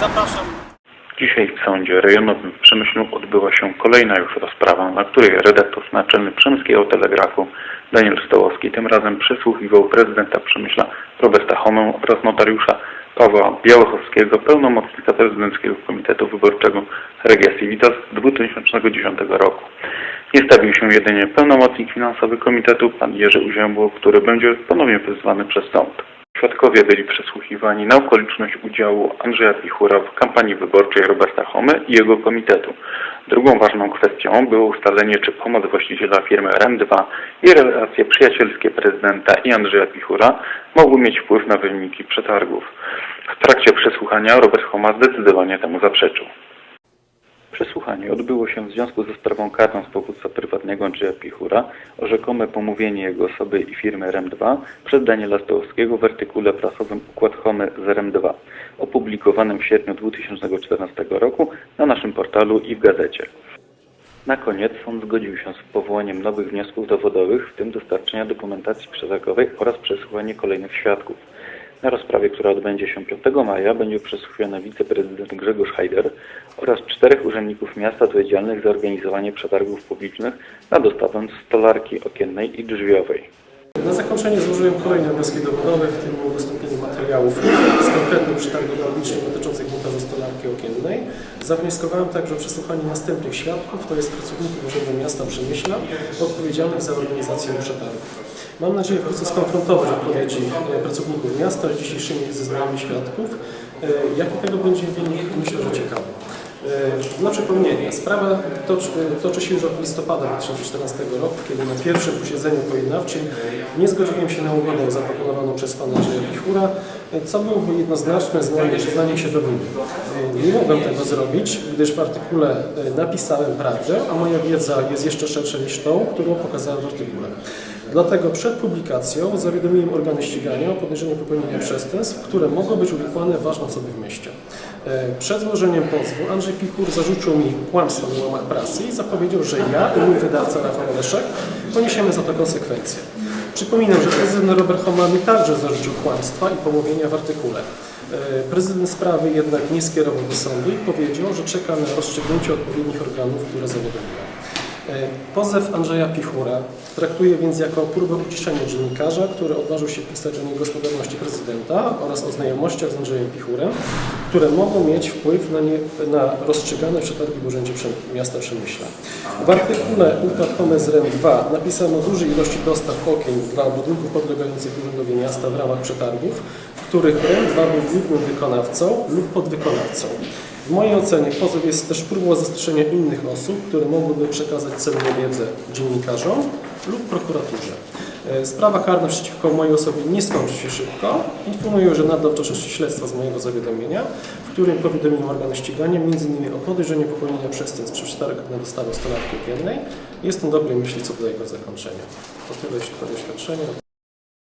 Zapraszam. Dzisiaj w sądzie rejonowym w Przemyślu odbyła się kolejna już rozprawa, na której redaktor naczelny Przemyskiego Telegrafu Daniel Stołowski tym razem przesłuchiwał prezydenta Przemyśla Roberta Homę oraz notariusza Pawła Białochowskiego, pełnomocnika prezydenckiego Komitetu Wyborczego Regia Civitas z 2010 roku. Nie stawił się jedynie pełnomocnik finansowy komitetu, pan Jerzy Uziębło, który będzie ponownie wezwany przez sąd. Świadkowie byli przesłuchiwani na okoliczność udziału Andrzeja Pichura w kampanii wyborczej Roberta Homy i jego komitetu. Drugą ważną kwestią było ustalenie, czy pomoc właściciela firmy REM2 i relacje przyjacielskie prezydenta i Andrzeja Pichura mogły mieć wpływ na wyniki przetargów. W trakcie przesłuchania Robert Homa zdecydowanie temu zaprzeczył. Przesłuchanie odbyło się w związku ze sprawą karną z powództwa prywatnego Andrzeja Pichura o rzekome pomówienie jego osoby i firmy REM2 przez Daniela Stołowskiego w artykule prasowym Układ Homy z REM2 opublikowanym w sierpniu 2014 roku na naszym portalu i w gazecie. Na koniec sąd zgodził się z powołaniem nowych wniosków dowodowych, w tym dostarczenia dokumentacji przetargowej oraz przesłuchanie kolejnych świadków. Na rozprawie, która odbędzie się 5 maja, będzie przesłuchany wiceprezydent Grzegorz Hajder oraz czterech urzędników miasta odpowiedzialnych za organizowanie przetargów publicznych na dostawę stolarki okiennej i drzwiowej. Na zakończenie złożyłem kolejne wnioski dowodowe, w tym materiałów z konkretnych przetargów publicznych dotyczących montażu stolarki okiennej. Zawnioskowałem także o przesłuchanie następnych świadków, to jest pracowników Urzędu Miasta Przemyśla, odpowiedzialnych za organizację przetargów. Mam nadzieję wkrótce skonfrontować odpowiedzi e, pracowników miasta z dzisiejszymi zeznaniami świadków. E, Jaki tego będzie wynik, myślę, że ciekawy. E, Dla przypomnienia, sprawa toczy, toczy się już od listopada 2014 roku, kiedy na pierwszym posiedzeniu pojednawczym nie zgodziłem się na ugodę zaproponowaną przez pana Andrzeja Pichura, e, co byłoby jednoznaczne znanie, przyznanie się do winy. E, Nie mogłem tego zrobić, gdyż w artykule e, napisałem prawdę, a moja wiedza jest jeszcze szersza niż tą, którą pokazałem w artykule. Dlatego przed publikacją zawiadomiłem organy ścigania o podejrzeniu popełnienia przestępstw, które mogą być uwikłane w ważne osoby w mieście. E, Przed złożeniem pozwu Andrzej Pichur zarzucił mi kłamstwo w łamach prasy i zapowiedział, że ja i mój wydawca Rafał Leszek poniesiemy za to konsekwencje. Przypominam, że prezydent Robert Homa mi także zarzucił kłamstwa i pomówienia w artykule. E, Prezydent sprawy jednak nie skierował do sądu i powiedział, że czeka na rozstrzygnięcie odpowiednich organów, które zawiadomiłem. E, Pozew Andrzeja Pichura traktuję więc jako próbę uciszenia dziennikarza, który odważył się pisać o niegospodarności prezydenta oraz o znajomościach z Andrzejem Pichurem, które mogą mieć wpływ na, nie, na rozstrzygane przetargi w Urzędzie Miasta Przemyśla. W artykule Układ Homes REM 2 napisano o dużej ilości dostaw okien dla budynków podlegających Urzędowi Miasta w ramach przetargów, w których REM 2 był głównym wykonawcą lub podwykonawcą. W mojej ocenie pozew jest też próbą zastraszenia innych osób, które mogłyby przekazać cenną wiedzę dziennikarzom lub prokuraturze. E, Sprawa karna przeciwko mojej osobie nie skończy się szybko. Informuję, że nadal toczy się śledztwo z mojego zawiadomienia, w którym powiadomiłem organy ścigania m.in. o podejrzeniu popełnienia przestępstw przy przetargach na dostawę stolarki okiennej. Jestem dobrej myśli co do jego zakończenia. To tyle, jeśli chodzi o.